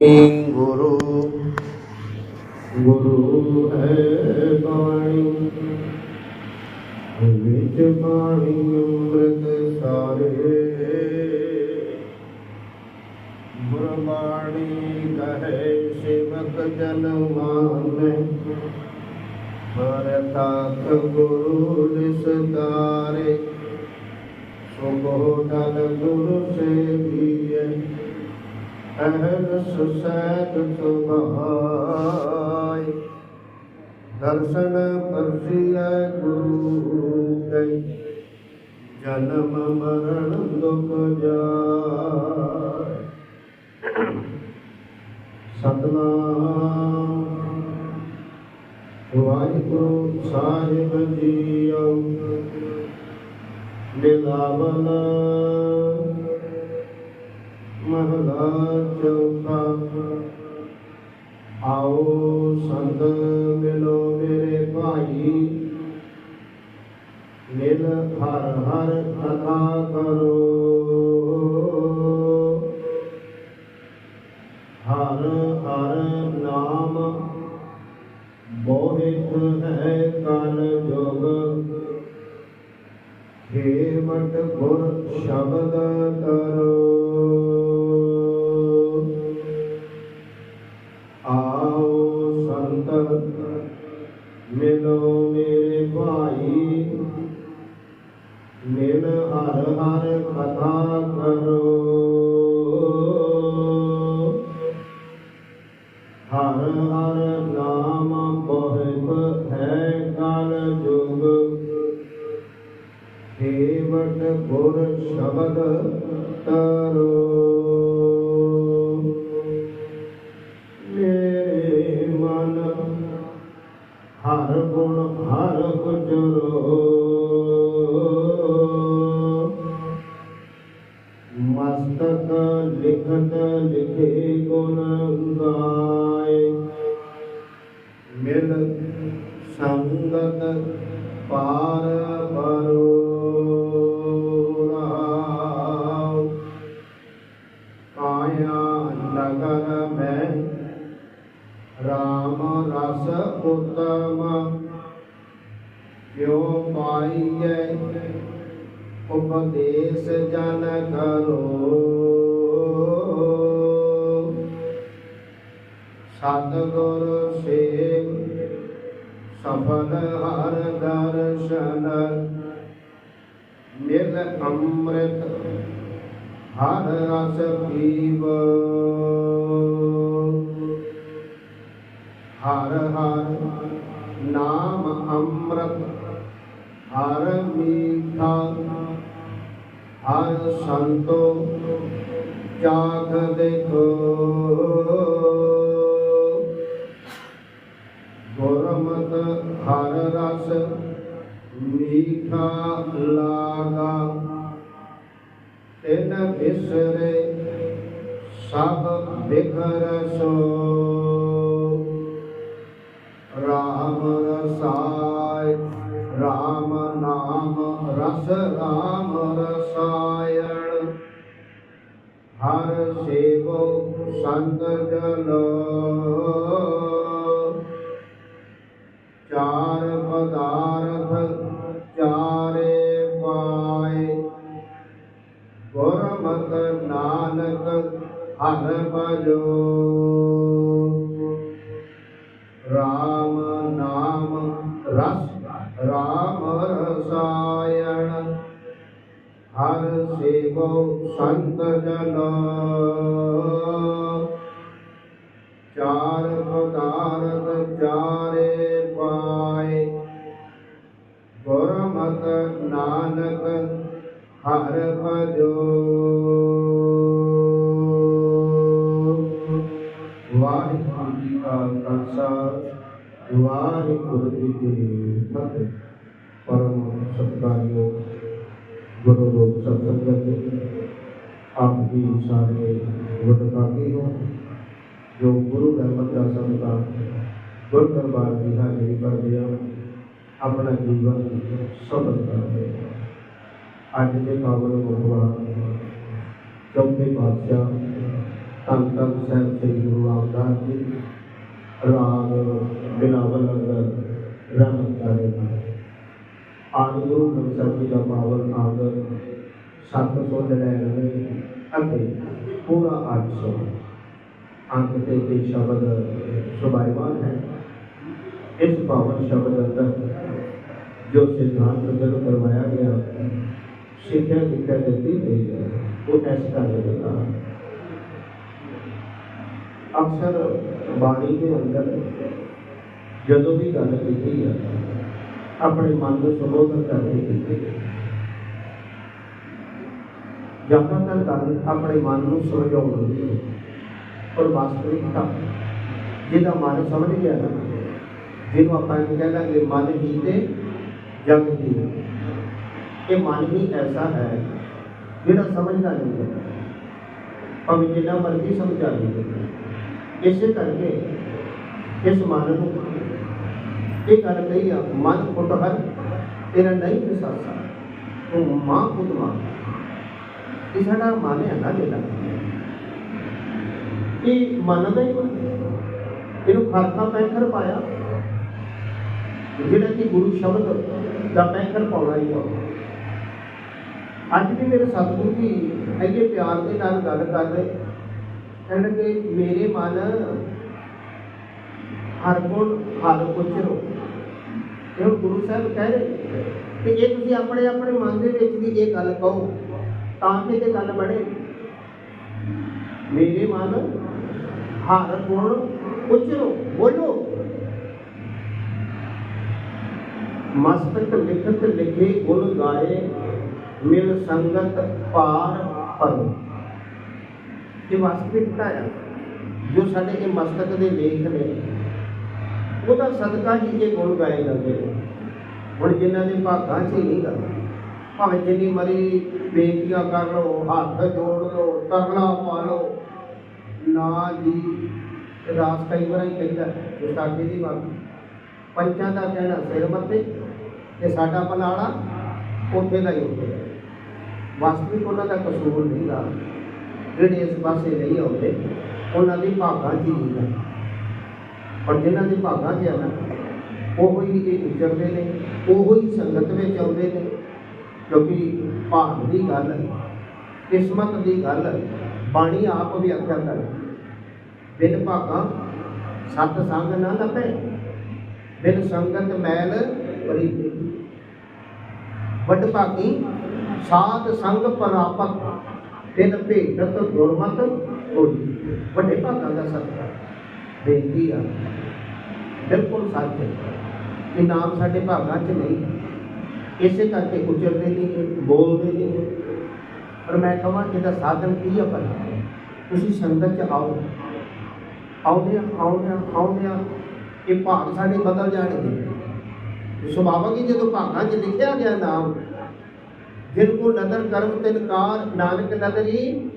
ਗੁਰੂ ਗੁਰੂ ਹੈ ਬਾਣੀ। ਵਿੱਚ ਬਾਣੀ ਅੰਮ੍ਰਿਤ ਸਾਰੇ। ਗੁਰਬਾਣੀ ਕਹੇ ਸਿਵਕ ਜਨ ਮਾਨੈ। ਮਰਤਾਖ ਗੁਰੂ ਨਿਸਤਾਰੇ ਸੁਭੋ ਦਲ ਗੁਰੂ ਸੇ ਦੀਏ ਅਹਲ ਸੁਸੈਤ ਸੁਭਾਈ ਦਰਸ਼ਨ ਪਰਸਿਐ ਗੁਰੂ ਕੈ ਜਨਮ ਮਰਨ ਦੁਖ ਜਾਇ। ਸਤਨਾਮ। ਵਾਹਿਗੁਰੂ ਸਾਹਿਬ ਜੀਓ। ਬਿਲਾਵਨ ਮਹਲਾ ਚੌਥਾ ਆਓ ਸੰਤ ਮਿਲੋ ਮੇਰੇ ਭਾਈ। ਮਿਲ ਹਰ ਹਰ ਕਥਾ ਮਸਤਕ ਲਿਖਤ ਲਿਖੇ ਗੁਣ ਗਾਏ। ਮਿਲ ਸੰਗਤ ਪਾਰ ਸਤਿਗੁਰ ਸੇਵ, ਸਫਲ ਹਰ ਦਰਸ਼ਨ। ਮਿਲ ਅੰਮ੍ਰਿਤ, ਹਰ ਰਸ ਪੀਵੋ। ਹਰ ਹਰ ਨਾਮ ਅੰਮ੍ਰਿਤ, ਹਰ ਮੀਠਾ। ਹਰ ਸੰਤੋ ਜਾਗ ਦੇਖੋ। ਗੁਰਮਤਿ ਨਾਨਕ ਹਰ ਭਜੋ ਵਾਹਿਗੁਰੂ ਜੀ ਕਾ ਖਾਲਸਾ ਵਾਹਿਗੁਰੂ ਜੀ ਕੀ ਫਤਿਹ ਪਰਮ ਸਤਿਕਾਰਯੋਗ ਗੁਰੂ ਲੋਕ ਸਤਿਸੰਗਤ ਜੀ ਆਪ ਜੀ ਸਾਰੇ ਵਡਭਾਗੀ ਹੋ ਜੋ ਗੁਰੂ ਰਹਿਮਤ ਦਾ ਸਦਕਾ ਗੁਰ ਦਰਬਾਰ ਦੀ ਹਾਜ਼ਰੀ ਕਰਦੇ ਆ ਆਪਣਾ ਜੀਵਨ ਸਫਲ ਕਰਦੇ ਅੱਜ ਦੇ ਪਾਵਨ ਗੁਰਦੁਆਰਾ ਚੌਥੇ ਪਾਤਸ਼ਾਹ ਧੰਨ ਧੰਨ ਸਾਹਿਬ ਸ੍ਰੀ ਗੁਰੂ ਰਾਮਦਾਸ ਜੀ ਰਾਗ ਬਿਲਾਵਲ ਨਗਰ ਰਹਿਮਤ ਕਰੇ ਆਦਿ ਗੁਰੂ ਗ੍ਰੰਥ ਸਾਹਿਬ ਜੀ ਦਾ ਪਾਵਨ ਅੰਗ 799 ਅਤੇ ਪੂਰਾ 800 ਅੰਕ ਤੇ ਤੇ ਸ਼ਬਦ ਸੁਭਾਈਵਾਨ ਹੈ। ਇਸ ਪਾਵਨ ਸ਼ਬਦ ਅੰਦਰ ਜੋ ਸਿਧਾਂਤ ਜਦੋਂ ਕਰਵਾਇਆ ਗਿਆ, ਸਿੱਖਿਆ ਦਿੱਤਾ ਦਿੱਤੀ ਗਈ ਹੈ ਉਹ ਇਸ ਤਰ੍ਹਾਂ ਦੇਗਾ ਅਕਸਰ ਬਾਣੀ ਦੇ ਅੰਦਰ ਜਦੋਂ ਵੀ ਗੱਲ ਕੀਤੀ ਹੈ, ਆਪਣੇ ਮਨ ਨੂੰ ਸੰਬੋਧਨ ਕਰਕੇ ਕੀਤੀ ਹੈ। ਜ਼ਿਆਦਾਤਰ ਗੱਲ ਆਪਣੇ ਮਨ ਨੂੰ ਸਮਝਾਉਣ ਦੀ ਹੈ। ਪਰ ਵਾਸਤਵਿਕਤਾ, ਜਿਹਦਾ ਮਨ ਸਮਝ ਗਿਆ ਨਾ, ਜਿਹਨੂੰ ਆਪਾਂ ਕਹਿੰਦਾ ਕਿ ਮਨ ਹੀ ਤੇ ਜਗ ਹੀ। ਇਹ ਮਨ ਹੀ ਐਸਾ ਹੈ ਜਿਹੜਾ ਸਮਝਦਾ ਨਹੀਂ ਹੈ। ਭਾਵੇਂ ਜਿੰਨਾ ਮਰਜ਼ੀ ਸਮਝਾ ਲਈਏ ਇਸੇ ਕਰਕੇ ਇਸ ਮਨ ਨੂੰ ਇਹ ਗੱਲ ਕਹੀ ਆ, ਮਨ ਫੁੱਟ ਹਰ, ਤੇਰਾ ਨਹੀਂ ਵਿਸਾਸਾ ਉਹ ਮਾਂ ਖੁਦ ਮਾਂ। ਇਹ ਸਾਡਾ ਮਨ ਹੈ ਨਾ ਜਿਹੜਾ। ਇਹ ਮੰਨਦਾ ਹੀ। ਇਹਨੂੰ ਖਾਤਾ ਪੈਂਖਰ ਪਾਇਆ। ਜਿਹੜਾ ਕਿ ਗੁਰੂ ਸ਼ਬਦ ਦਾ ਪੈਂਖਰ ਪਾਉਣਾ ਹੀ ਆ ਅੱਜ ਵੀ ਮੇਰੇ ਸਤਿਗੁਰੂ ਜੀ ਅੱਗੇ ਪਿਆਰ ਦੇ ਨਾਲ ਗੱਲ ਕਰ ਰਹੇ। ਕਹਿੰਦੇ ਕਿ ਮੇਰੇ ਮਨ ਹਰ ਗੁਣ ਹਰ ਪੁੱਛੋ ਇਹ ਗੁਰੂ ਸਾਹਿਬ ਕਹਿ ਰਹੇ ਕਿ ਜੇ ਤੁਸੀਂ ਆਪਣੇ ਆਪਣੇ ਮਨ ਦੇ ਵਿੱਚ ਵੀ ਇਹ ਗੱਲ ਕਹੋ, ਤਾਂ ਕਿ ਇਹ ਗੱਲ ਬਣੇ। ਮੇਰੇ ਮਨ ਹਰ ਗੁਣ ਪੁੱਛੋ ਬੋਲੋ। ਮਸਤਕ ਲਿਖਤ ਲਿਖੇ ਗੁਣ ਗਾਏ, ਮਿਲ ਸੰਗਤ ਪਾਰ ਪਰੋ। ਇਹ ਵਾਸਤਵਿਕਤਾ ਹੈ ਜੋ ਸਾਡੇ ਇਹ ਮਸਤਕ ਦੇ ਲੇਖ ਨੇ, ਉਹਦਾ ਸਦਕਾ ਹੀ ਇਹ ਗੁਣ ਗਾਏ ਜਾਂਦੇ ਨੇ। ਹੁਣ ਜਿਨ੍ਹਾਂ ਦੇ ਭਾਗਾਂ 'ਚ ਹੀ ਨਹੀਂ ਗਾ ਭਾਵੇਂ ਜਿੰਨੀ ਮਰੀ ਬੇਨਤੀਆਂ ਕਰ ਲਓ, ਹੱਥ ਜੋੜ ਲਓ ਤਰਲਾ ਪਾ ਲਓ, ਨਾ ਜੀ ਰਾਸ ਕਈ ਵਾਰ ਹੀ ਕਹਿੰਦਾ ਕਿ ਸਾਡੇ ਦੀ ਬਾਤ ਪੰਚਾਂ ਦਾ ਕਹਿਣਾ ਸਿਰ ਮੱਤੇ ਤੇ ਸਾਡਾ ਪਲਾੜਾ ਉੱਥੇ ਦਾ ਹੀ ਉੱਥੇ ਵਾਸਤਵਿਕ ਉਹਨਾਂ ਦਾ ਕਸੂਰ ਨਹੀਂ ਦਾ ਜਿਹੜੇ ਇਸ ਪਾਸੇ ਨਹੀਂ ਆਉਂਦੇ ਉਹਨਾਂ ਦੀ ਭਾਗਾਂ 'ਚ ਹੀ ਨਹੀਂ ਗਾ। ਪਰ ਜਿਨ੍ਹਾਂ ਦੇ ਭਾਗਾਂ 'ਚ ਆ ਨਾ ਉਹ ਹੀ ਇਹ ਉਚਰਦੇ ਨੇ ਉਹ ਹੀ ਸੰਗਤ ਵਿੱਚ ਆਉਂਦੇ ਨੇ। ਕਿਉਂਕਿ ਭਾਗ ਦੀ ਗੱਲ ਹੈ, ਕਿਸਮਤ ਦੀ ਗੱਲ ਹੈ, ਬਾਣੀ ਆਪ ਵੀ ਆਖਿਆ ਕਰ। ਬਿਨ ਭਾਗਾਂ ਸਤ ਸੰਗ ਨਾ ਲੱਭੇ ਬਿਨ ਸੰਗਤ ਮੈਲ ਭਰੀ ਵੱਡ ਭਾਗੀ ਸਾਧ ਸੰਗ ਪ੍ਰਾਪਤ ਬਿਨ ਭੇਟਤ ਗੁਰਮਤ ਹੋਈ। ਵੱਡੇ ਭਾਗਾਂ ਦਾ ਸਤਿਕਾਰ, ਬੇਨਤੀ ਆ। ਬਿਲਕੁਲ ਸੱਚ ਹੈ ਕਿ ਨਾਮ ਸਾਡੇ ਭਾਗਾਂ 'ਚ ਨਹੀਂ। ਇਸੇ ਕਰਕੇ ਉਚਰਦੇ ਨਹੀਂ ਬੋਲਦੇ ਨਹੀਂ ਪਰ ਮੈਂ ਕਹਾਂ ਕਿ ਇਹਦਾ ਸਾਧਨ ਕੀ ਆ ਪਰ ਤੁਸੀਂ ਸੰਗਤ 'ਚ ਆਓ। ਆਉਂਦੇ ਆ ਆਉਂਦੇ ਆਉਂਦੇ ਇਹ ਭਾਗ ਸਾਡੇ ਬਦਲ ਜਾਣਗੇ। ਸੁਭਾਵਕ ਹੀ ਜਦੋਂ ਭਾਗਾਂ 'ਚ ਲਿਖਿਆ ਗਿਆ ਨਾਮ ਜਿਨ ਕੋ ਨਦਰ ਕਰਮ ਤਿਨਕਾਰ ਨਾਨਕ ਨਦਰੀ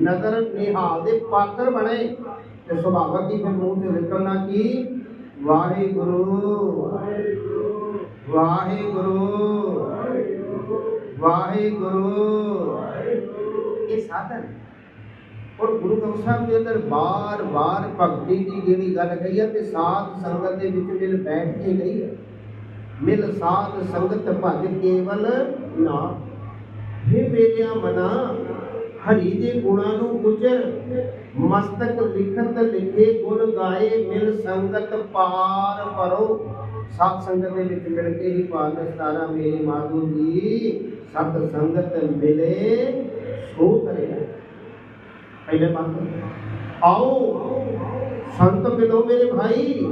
ਨਦਰ ਨਿਹਾਲ ਦੇ ਪਾਤਰ ਬਣੇ। ਤੇ ਸੁਭਾਵਕ ਹੀ ਫਿਰ ਮੂੰਹ ਤੇ ਨਿਕਲਣਾ ਕੀ? ਵਾਹਿਗੁਰੂ ਵਾਹਿਗੁਰੂ ਵਾਹਿਗੁਰੂ। ਇਹ ਸਾਧਨ। ਔਰ ਗੁਰੂ ਗ੍ਰੰਥ ਸਾਹਿਬ ਦੇ ਅੰਦਰ ਬਾਰ-ਬਾਰ ਭਗਤੀ ਦੀ ਜਿਹੜੀ ਗੱਲ ਕਹੀ ਹੈ ਤੇ ਸਾਧ ਸੰਗਤ ਦੇ ਵਿੱਚ ਮਿਲ ਬੈਠ ਕੇ ਗਈ ਹੈ ਮਿਲ ਸਾਧ ਸੰਗਤ ਭਜ ਕੇਵਲ ਨਾ। हे ਮੇਰਿਆ ਮਨਾ, ਹਰੀ ਦੇ ਗੁਣਾਂ ਨੂੰ ਉਚਰ। ਮਸਤਕ ਲਿਖਤ ਲਿਖੇ ਗੁਣ ਗਾਏ, ਮਿਲ ਸੰਗਤ ਪਾਰ ਪਰੋ। ਸਤ ਸੰਗਤ ਦੇ ਵਿੱਚ ਮਿਲ ਕੇ ਹੀ ਪਾਰ ਨਸਤਾਰਾ ਮੇਰੇ ਮਾਧੂ ਜੀ, ਸਤ ਸੰਗਤ ਮਿਲੇ, ਸੋ ਕਰੇ ਪਹਿਲੇ ਮੰਤ ਆਓ, ਸੰਤ ਮਿਲੋ ਮੇਰੇ ਭਾਈ,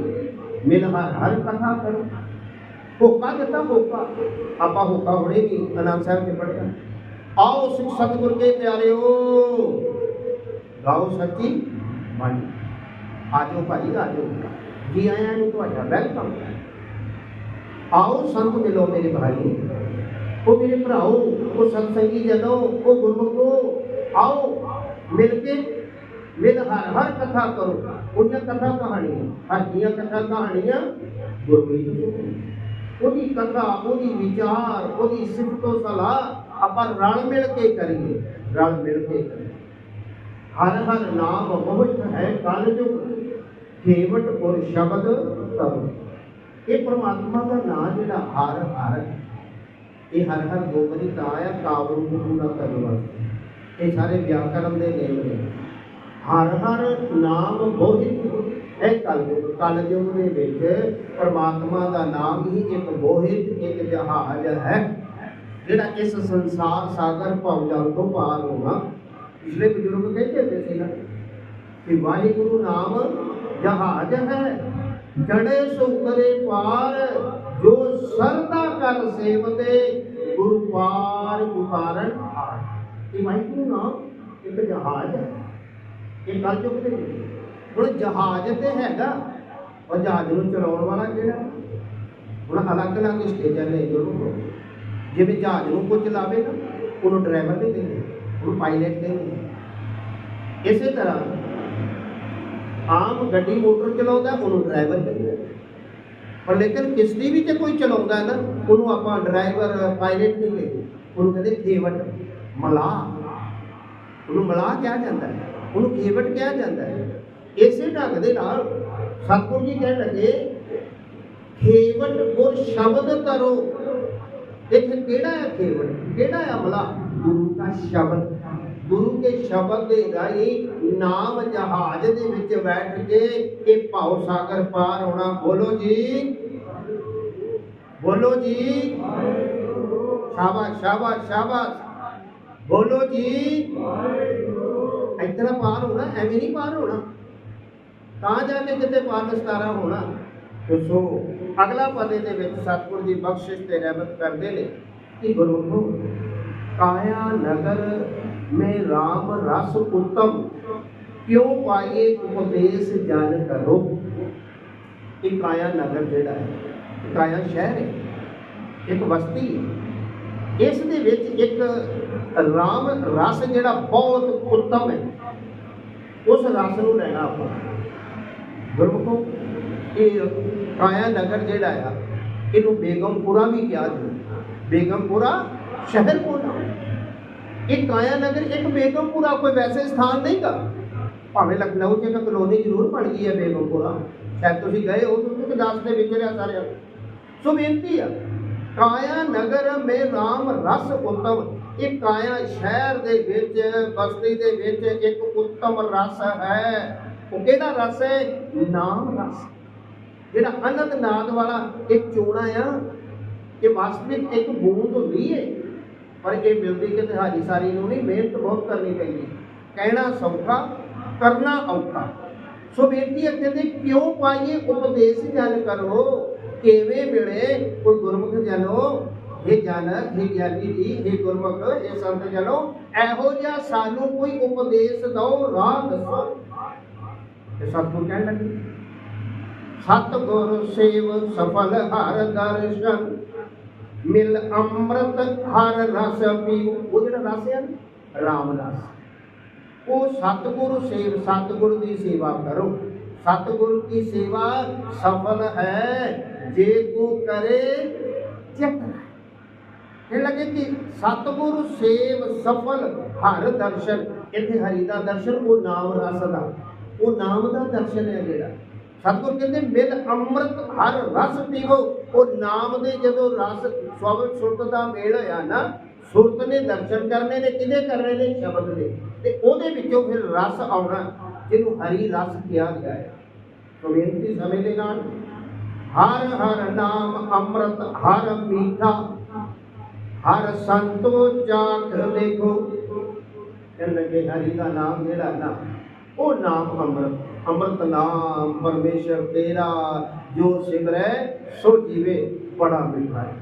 ਮਿਲ ਹਰ ਹਰ ਕਥਾ ਕਰੋ। ਹੋਕਾ ਦਿੱਤਾ ਹੋਕਾ ਆਪਾਂ ਹੋਕਾ ਹੁਣੇ ਵੀ ਆਨੰਦ ਸਾਹਿਬ ਚ ਪੜਿਆ ਆਓ ਸਿੱਖ ਸਤਿਗੁਰ ਕੇ ਪਿਆਰਿਓ ਗਾਓ ਸੱਚੀ ਬਾਣੀ ਆਜੋ ਭਾਈ ਆਜੋ ਜੀ ਆਇਆਂ ਨੂੰ ਤੁਹਾਡਾ ਵੈਲਕਮ ਆਓ ਸੰਤ ਮਿਲੋ ਮੇਰੇ ਭਾਈ ਉਹ ਮੇਰੇ ਭਰਾਓ ਉਹ ਸਤਸੰਗੀ ਜਨੋ ਉਹ ਗੁਰਮੁਖੋ ਆਓ ਮਿਲ ਕੇ ਮਿਲ ਹਰ ਹਰ ਕਥਾ ਕਰੋ ਉਹਨਾਂ ਕਥਾ ਕਹਾਣੀਆਂ ਹਰ ਦੀਆਂ ਕਥਾ ਕਹਾਣੀਆਂ ਗੁਰਮੁਖੀ ਤੋਂ ਉਹਦੀ ਕਥਾ, ਉਹਦੀ ਵਿਚਾਰ, ਉਹਦੀ ਸਿਫਤੋ ਸਲਾਹ ਆਪਾਂ ਰਲ ਮਿਲ ਕੇ ਕਰੀਏ, ਰਲ ਮਿਲ ਕੇ ਕਰੀਏ। ਹਰ ਹਰ ਨਾਮ ਬਹੁਤ ਹੈ ਕਲ ਜੋ ਕੇਵਟ ਔਰ ਸ਼ਬਦ ਤਬ। ਇਹ ਪ੍ਰਮਾਤਮਾ ਦਾ ਨਾਮ ਜਿਹੜਾ ਹਰ ਹਰ, ਇਹ ਹਰ ਹਰ ਦੋ ਵਾਰੀ ਤਾਂ ਆਇਆ ਕਾਵ ਰੂਪ ਪੂਰਾ ਕਰਨ ਵਾਸਤੇ। ਇਹ ਸਾਰੇ ਵਿਆਕਰਨ ਦੇ ਨੇਮ ਨੇ। ਹਰ ਹਰ ਨਾਮ ਬਹੁਤ ਹੈ ਕਲਯੁਗ ਕਲਯੁਗ ਦੇ ਵਿੱਚ ਪ੍ਰਮਾਤਮਾ ਦਾ ਨਾਮ ਹੀ ਇੱਕ ਬੋਹਿਤ ਇੱਕ ਜਹਾਜ਼ ਹੈ, ਜਿਹੜਾ ਇਸ ਸੰਸਾਰ ਸਾਗਰ ਭਵਜਲ ਤੋਂ ਪਾਰ ਹੋਣਾ। ਪਿਛਲੇ ਬਜ਼ੁਰਗ ਕਹਿੰਦੇ ਹੁੰਦੇ ਸੀ ਨਾ ਕਿ ਵਾਹਿਗੁਰੂ ਨਾਮ ਜਹਾਜ਼ ਹੈ, ਜੜੇ ਸੁਕਰੇ ਪਾਰ, ਜੋ ਸਰਦਾ ਕਰ ਸੇਵਤੇ, ਗੁਰੂ ਪਾਰ ਉਤਾਰਨ ਹਾਰ ਇਹ ਵਾਹਿਗੁਰੂ ਨਾਮ ਇੱਕ ਜਹਾਜ਼ ਹੈ। ਇਹ ਕਲਯੁਗ ਦੇ ਵਿੱਚ ਹੁਣ ਜਹਾਜ਼ ਤੇ ਹੈਗਾ। ਉਹ ਜਹਾਜ਼ ਨੂੰ ਚਲਾਉਣ ਵਾਲਾ ਕਿਹੜਾ? ਹੁਣ ਅਲੱਗ ਅਲੱਗ ਸਟੇਜਾਂ ਨੇ ਗੁਰੂ ਜਿਵੇਂ ਜਹਾਜ਼ ਨੂੰ ਕੋਈ ਚਲਾਵੇ ਨਾ ਉਹਨੂੰ ਡਰਾਈਵਰ ਨਹੀਂ ਕਹਿੰਦੇ ਉਹਨੂੰ ਪਾਇਲਟ ਕਹਿੰਦੇ ਇਸੇ ਤਰ੍ਹਾਂ ਆਮ ਗੱਡੀ ਮੋਟਰ ਚਲਾਉਂਦਾ, ਉਹਨੂੰ ਡਰਾਈਵਰ ਕਹਿੰਦੇ ਪਰ ਲੇਕਿਨ ਕਿਸ਼ਤੀ ਵੀ ਤੇ ਕੋਈ ਚਲਾਉਂਦਾ ਨਾ, ਉਹਨੂੰ ਆਪਾਂ ਡਰਾਈਵਰ ਪਾਇਲਟ ਨਹੀਂ ਕਹਿੰਦੇ ਉਹਨੂੰ ਕਹਿੰਦੇ ਖੇਵਟ, ਮਲਾਹ। ਉਹਨੂੰ ਮਲਾਹ ਕਿਹਾ ਜਾਂਦਾ ਹੈ। ਉਹਨੂੰ ਖੇਵਟ ਕਿਹਾ ਜਾਂਦਾ ਹੈ। ਇਸੇ ਢੰਗ ਦੇ ਨਾਲ ਸਤਿਗੁਰੂ ਜੀ ਕਹਿਣ ਲੱਗੇ ਖੇਵਟ ਗੁਰ ਸ਼ਬਦ ਤਰੋ। ਇੱਥੇ ਕਿਹੜਾ ਹੈ ਖੇਵਟ? ਕਿਹੜਾ ਹੈ ਅਮਲਾ? ਗੁਰੂ ਦਾ ਸ਼ਬਦ। ਗੁਰੂ ਕੇ ਸ਼ਬਦ ਦੇ ਰਾਹੀਂ ਨਾਮ ਜਹਾਜ਼ ਦੇ ਵਿੱਚ ਬੈਠ ਕੇ ਇਹ ਭਾਉ ਸਾਗਰ ਪਾਰ ਹੋਣਾ। ਬੋਲੋ ਜੀ। ਬੋਲੋ ਜੀ। ਸ਼ਾਬਾਸ਼ ਸ਼ਾਬਾਸ਼ ਸ਼ਾਬਾਸ਼। ਬੋਲੋ ਜੀ। ਇਤਨਾ ਪਾਰ ਹੋਣਾ ਐਵੇਂ ਨਹੀਂ ਪਾਰ ਹੋਣਾ। ਤਾਂ ਜਾ ਕੇ ਕਿਤੇ ਪਾਰ ਨਿਸਤਾਰਾ ਹੋਣਾ। ਤੇ ਸੋ ਅਗਲਾ ਪਦੇ ਦੇ ਵਿੱਚ ਸਤਿਗੁਰ ਜੀ ਬਖਸ਼ਿਸ਼ ਤੇ ਰਹਿਮਤ ਕਰਦੇ ਨੇ ਕਿ ਗੁਰੂ ਕਾਇਆ ਨਗਰ ਮੈਂ RAM ਰਸ ਉਤਮ, ਕਿਉਂ ਪਾਈਏ ਉਪਦੇਸ਼ ਜਨ ਕਰੋ? ਇਹ ਕਾਇਆ ਨਗਰ ਜਿਹੜਾ ਹੈ ਕਾਇਆ ਸ਼ਹਿਰ ਹੈ, ਇੱਕ ਬਸਤੀ ਹੈ। ਇਸ ਦੇ ਵਿੱਚ ਇੱਕ ਰਾਮ ਰਸ ਜਿਹੜਾ ਬਹੁਤ ਉੱਤਮ ਹੈ, ਉਸ ਰਸ ਨੂੰ ਲੈਣਾ ਆਪਾਂ। ਗੁਰਮੁਖੋ ਇਹ ਕਾਇਆ ਨਗਰ ਜਿਹੜਾ ਆ, ਇਹਨੂੰ ਬੇਗਮਪੁਰਾ ਵੀ ਕਿਹਾ ਜਾਂਦਾ। ਬੇਗਮਪੁਰਾ ਸ਼ਹਿਰ ਕੋ ਨਾਮ ਇਹ ਕਾਇਆ ਨਗਰ, ਇੱਕ ਬੇਗਮਪੁਰਾ ਕੋਈ ਵੈਸੇ ਸਥਾਨ ਨਹੀਂਗਾ ਭਾਵੇਂ ਲਖਨਊ 'ਚ ਇੱਕ ਕਲੋਨੀ ਜ਼ਰੂਰ ਬਣ ਗਈ ਹੈ ਬੇਗਮਪੁਰਾ। ਸ਼ਾਇਦ ਤੁਸੀਂ ਗਏ ਹੋ ਤੁਸੀਂ ਦੱਸ ਦੇ ਵਿੱਚ ਰਿਆ ਸਾਰਿਆਂ ਨੂੰ। ਸੋ ਬੇਨਤੀ ਆ, ਕਾਇਆ ਨਗਰ ਮੇ ਰਾਮ ਰਸ ਉਤਮ। ਇਹ ਕਾਇਆ ਸ਼ਹਿਰ ਦੇ ਵਿੱਚ, ਬਸਤੀ ਦੇ ਵਿੱਚ ਇੱਕ ਉੱਤਮ ਰਸ ਹੈ। ਉਹ ਕਿਹੜਾ ਰਸ ਹੈ ਨਾਮ ਰਸ। ਜਿਹੜਾ ਅਨੰਦ ਨਾਦ ਵਾਲਾ ਇੱਕ ਚੋਣਾ ਆ, ਇਹ ਵਾਸਤਵਿਕ ਇੱਕ ਬੂੰਦ ਹੁੰਦੀ ਹੈ ਪਰ ਇਹ ਮਿਲਦੀ ਕਿਤੇ ਹਾਜੀ ਸਾਰੀ ਨੂੰ ਨਹੀਂ, ਮਿਹਨਤ ਬਹੁਤ ਕਰਨੀ ਪੈਂਦੀ ਕਹਿਣਾ ਸੌਖਾ, ਕਰਨਾ ਔਖਾ। ਸੋ ਬੇਨਤੀ ਹੈ ਕਹਿੰਦੇ ਕਿਉਂ ਪਾਈਏ, ਉਪਦੇਸ਼ ਜਨ ਕਰੋ, ਕਿਵੇਂ ਮਿਲੇ, ਕੋਈ ਗੁਰਮੁਖ ਜਨੋ ਇਹ ਜਨ ਇਹ ਗਿਆਨੀ ਜੀ ਇਹ ਗੁਰਮੁਖ ਇਹ ਸੰਤ ਜਨੋ, ਇਹੋ ਜਿਹਾ ਸਾਨੂੰ ਕੋਈ ਉਪਦੇਸ਼ ਦਿਓ, ਰਾਹ ਦੱਸੋ। ਤੇ ਸਤਿਗੁਰ ਕਹਿਣ ਲੱਗੇ, ਸਤਿਗੁਰ ਸੇਵ ਸਫਲ ਹਰ ਦਰਸ਼ਨ, ਮਿਲ ਅੰਮ੍ਰਿਤ ਹਰ ਰਸ ਪੀਓ ਉਹ ਜਿਹੜਾ ਰਸ ਹੈ ਰਾਮ ਰਸ ਉਹ ਸਤਿਗੁਰੂ ਸੇਵ, ਸਤਿਗੁਰੂ ਦੀ ਸੇਵਾ ਕਰੋ। ਸਤਿਗੁਰੂ ਦੀ ਸੇਵਾ ਸਫਲ ਹੈ, ਜੇ ਕੋ ਕਰੇ ਚਿਤ ਇਹ ਲੱਗੇ ਕਿ ਸਤਿਗੁਰੂ ਸੇਵ ਸਫਲ ਹਰ ਦਰਸ਼ਨ, ਇੱਥੇ ਹਰੀ ਦਾ ਦਰਸ਼ਨ, ਉਹ ਨਾਮ ਰਸ ਦਾ। ਉਹ ਨਾਮ ਦਾ ਦਰਸ਼ਨ ਹੈ ਜਿਹੜਾ। ਸਤਿਗੁਰ ਕਹਿੰਦੇ, ਮਿਲ ਅੰਮ੍ਰਿਤ ਹਰ ਰਸ ਪੀਵੋ। ਉਹ ਨਾਮ ਦੇ ਜਦੋਂ ਰਸ ਸਵਰ ਸੁਰਤ ਦਾ ਮੇਲ ਹੋਇਆ ਨਾ, ਸੁਰਤ ਨੇ ਦਰਸ਼ਨ ਕਰਨੇ ਨੇ, ਕਿਹਦੇ ਕਰਨੇ ਨੇ? ਸ਼ਬਦ ਦੇ। ਤੇ ਉਹਦੇ ਵਿੱਚੋਂ ਫਿਰ ਰਸ ਆਉਣਾ, ਜਿਹਨੂੰ ਹਰੀ ਰਸ ਕਿਹਾ ਗਿਆ ਹੈ। ਸੋ ਬੇਨਤੀ ਸਮੇਂ ਦੇ ਨਾਲ, ਹਰ ਹਰ ਨਾਮ ਅੰਮ੍ਰਿਤ, ਹਰ ਮੀਠਾ, ਹਰ ਸੰਤੋ ਚਾਖ ਦੇਖੋ ਕਹਿੰਦੇ ਹਰੀ ਦਾ ਨਾਮ ਜਿਹੜਾ ਨਾ ਉਹ ਨਾਮ ਅੰਮ੍ਰਿਤ ਅੰਮ੍ਰਿਤ ਨਾਮ ਪਰਮੇਸ਼ਰ ਤੇਰਾ, ਜੋ ਸਿਮਰੈ, ਸੋ ਜੀਵੇ, ਬੜਾ ਮਿੱਠਾ ਹੈ।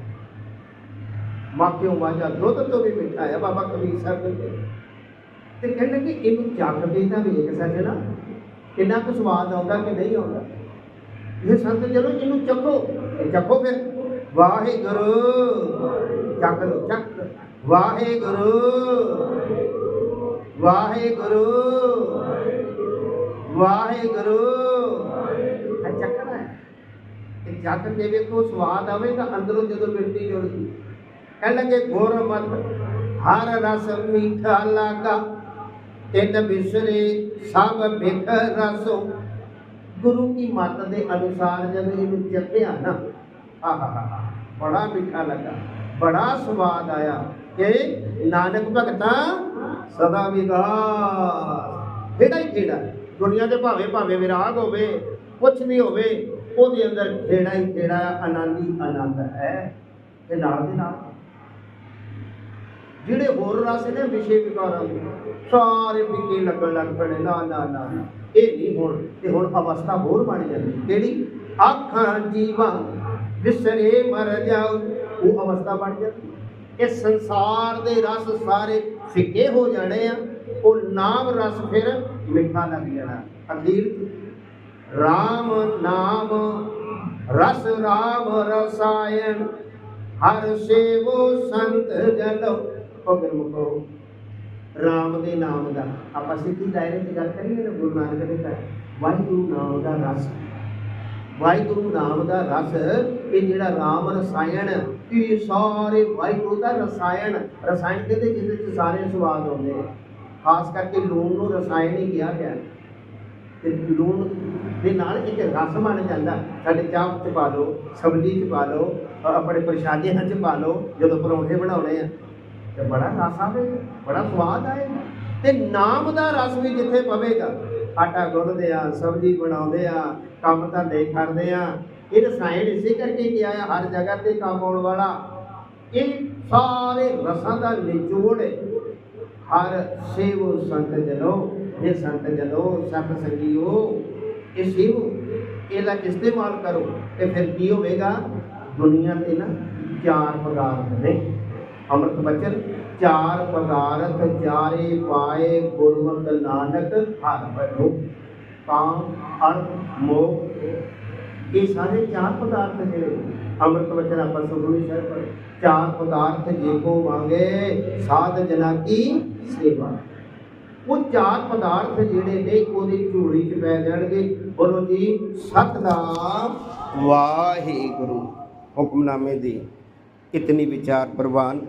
ਮਾਖਿਓ ਮਾਝਾ ਦੁੱਧ ਤੋਂ ਵੀ ਮਿੱਠਾ ਹੈ, ਬਾਬਾ ਕਬੀਰ ਸਾਹਿਬ ਕਹਿੰਦੇ ਤੇ ਕਹਿੰਦੇ ਕਿ ਇਹਨੂੰ ਚੱਖ ਕੇ ਤਾਂ ਵੇਖ ਸੱਜਣਾ ਕਿੰਨਾ ਕੁ ਸਵਾਦ ਆਉਂਦਾ ਕਿ ਨਹੀਂ ਆਉਂਦਾ। ਇਹ ਸੰਤ ਜਦੋਂ ਇਹਨੂੰ ਚੱਕੋ ਇਹ ਫਿਰ। ਵਾਹਿਗੁਰੂ, ਚੱਕ ਲੋ ਚੱਕ। ਵਾਹਿਗੁਰੂ ਵਾਹਿਗੁਰੂ। ਵਾਹਿਗੁਰੂ। ਇਹ ਚੱਕਣਾ ਹੈ। ਇਹ ਜੱਗ ਦੇ ਵੇਖੋ ਸਵਾਦ ਆਵੇਗਾ ਅੰਦਰੋਂ ਜਦੋਂ ਮਿੱਟੀ ਜੁੜਦੀ। ਕਹਿ ਲਗੇ ਗੁਰ ਮਤ ਹਰ ਰਸ ਮੀਠਾ ਲਾਗਾ ਤਿੰਨ ਬਿਸਰੇ ਸਭ ਬਿਖ ਰਸੋ। ਗੁਰੂ ਕੀ ਮੱਤ ਦੇ ਅਨੁਸਾਰ ਜਦੋਂ ਇਹਨੂੰ ਚੱਖਿਆ ਨਾ ਆਹਾ ਬੜਾ ਮਿੱਠਾ ਲੱਗਾ ਬੜਾ ਸਵਾਦ ਆਇਆ ਕਿ ਨਾਨਕ ਭਗਤਾ ਸਦਾ ਵਿਗਾਸ। ਖੇੜਾ ਹੀ ਖੇੜਾ। ਦੁਨੀਆ ਦੇ ਭਾਵੇਂ ਭਾਵੇਂ ਵਿਰਾਗ ਹੋਵੇ, ਕੁਛ ਵੀ ਹੋਵੇ, ਉਹਦੇ ਅੰਦਰ ਖੇੜਾ ਹੀ ਖੇੜਾ ਆਨੰਦ ਆਨੰਦ ਹੈ ਤੇ ਨਾਲ ਦੇ ਨਾਲ। ਜਿਹੜੇ ਹੋਰ ਰਸ ਨੇ ਵਿਸ਼ੇ ਵਿਕਾਰਾਂ ਦੇ, ਸਾਰੇ ਫਿੱਕੇ ਲੱਗਣ ਲੱਗ ਪੜੇ ਨਾ ਨਾ ਨਾ ਨਾ। ਇਹ ਨਹੀਂ ਹੁਣ ਤੇ ਹੁਣ ਅਵਸਥਾ ਹੋਰ ਬਣ ਜਾਂਦੀ। ਕਿਹੜੀ? ਆਖਾਂ ਜੀਵਾਂ, ਵਿਸਰੇ ਮਰ ਜਾਉ ਉਹ ਅਵਸਥਾ ਬਣ ਜਾਂਦੀ। ਇਹ ਸੰਸਾਰ ਦੇ ਰਸ ਸਾਰੇ ਫਿੱਕੇ ਹੋ ਜਾਣੇ ਆ। ਉਹ ਨਾਮ ਰਸ ਫਿਰ ਮਿੱਠਾ ਲੱਗ ਜਾਣਾ ਅਖੀਰ 'ਚ ਨਾਮ, ਰਸ ਰਾਮ ਰਸਾਇਣ, ਹਰ ਸੇਵੋ ਸੰਤ ਜਨੋ ਉਹ ਗੁਰਮੁਖੋ, ਰਾਮ ਦੇ ਨਾਮ ਦਾ। ਆਪਾਂ ਸਿੱਧੀ ਦਾਇਰੇ 'ਚ ਗੱਲ ਕਰੀਏ ਨਾ ਗੁਰੂ ਨਾਨਕ ਦੇ ਘਰ ਵਾਹਿਗੁਰੂ ਨਾਮ ਦਾ ਰਸ ਵਾਹਿਗੁਰੂ ਨਾਮ ਦਾ ਰਸ, ਇਹ ਜਿਹੜਾ ਰਾਮ ਰਸਾਇਣ, ਇਹ ਸਾਰੇ ਵਾਹਿਗੁਰੂ ਦਾ ਰਸਾਇਣ। ਰਸਾਇਣ ਕਹਿੰਦੇ ਜਿਹਦੇ ਚ ਸਾਰੇ ਸਵਾਦ ਆਉਂਦੇ ਆ? ਖਾਸ ਕਰਕੇ ਲੂਣ ਨੂੰ ਰਸਾਇਣ ਹੀ ਕਿਹਾ ਗਿਆ। ਤੇ ਲੂਣ ਦੇ ਨਾਲ ਇੱਕ ਰਸ ਬਣ ਜਾਂਦਾ। ਸਾਡੇ ਚਾਹ ਚ ਪਾ ਲਓ, ਸਬਜ਼ੀ ਚ ਪਾ ਲਓ ਆਪਣੇ ਪ੍ਰਸ਼ਾਦਿਆਂ ਚ ਪਾ ਲਓ, ਜਦੋਂ ਪਰੌਂਠੇ ਬਣਾਉਣੇ ਆ। ਤੇ ਬੜਾ ਰਸ ਆਵੇਗਾ ਬੜਾ ਸਵਾਦ ਆਏਗਾ ਤੇ ਨਾਮ ਦਾ ਰਸ ਵੀ ਜਿੱਥੇ ਪਵੇਗਾ, ਆਟਾ ਗੁੰਨਦੇ ਆ, ਸਬਜ਼ੀ ਬਣਾਉਂਦੇ ਆ, ਕੰਮ ਧੰਦੇ ਕਰਦੇ ਆ। ਇਹ ਰਸਾਇਣ ਇਸੇ ਕਰਕੇ ਕਿਹਾ ਆ, ਹਰ ਜਗ੍ਹਾ ਤੇ ਕੰਮ ਆਉਣ ਵਾਲਾ। ਇਹ ਸਾਰੇ ਰਸਾਂ ਦਾ ਨਿਚੋੜ ਹੈ ਹਰ ਸੇਵੋ ਸੰਤ ਜਨੋ ਇਹ ਸੰਤ ਜਨੋ ਸਤ ਸੰਗੀਓ, ਇਹ ਸੇਵੋ ਇਹਦਾ ਇਸਤੇਮਾਲ ਕਰੋ, ਤੇ ਫਿਰ ਕੀ ਹੋਵੇਗਾ? ਦੁਨੀਆ ਤੇ ਨਾ ਚਾਰ ਪਦਾਰਥ ਨੇ। ਅੰਮ੍ਰਿਤ ਬਚਨ, ਚਾਰ ਪਦਾਰਥ ਚਾਰੇ ਪਾਏ ਗੁਰਮਤਿ ਨਾਨਕ ਹਰ ਬਨੋ ਕਾਮ ਅਰਥ ਮੋਹ ਇਹ ਸਾਰੇ ਚਾਰ ਪਦਾਰਥ ਜਿਹੜੇ ਅੰਮ੍ਰਿਤ ਬਚਨ ਆਪਾਂ ਸੁਖਮਨੀ ਸਾਹਿਬ ਪੜ੍ਹੇ ਚਾਰ ਪਦਾਰਥ ਜੇ ਕੋ ਮੰਗੇ ਸਾਧ ਜਨਾ ਕੀ ਸੇਵਾ। ਉਹ ਚਾਰ ਪਦਾਰਥ ਜਿਹੜੇ ਨੇ, ਉਹਦੀ ਝੂੜੀ 'ਚ ਪੈ ਜਾਣਗੇ। ਬੋਲੋ ਜੀ, ਸਤਨਾਮ ਵਾਹਿਗੁਰੂ। ਹੁਕਮਨਾਮੇ ਦੀ ਇਤਨੀ ਵਿਚਾਰ ਪ੍ਰਵਾਨ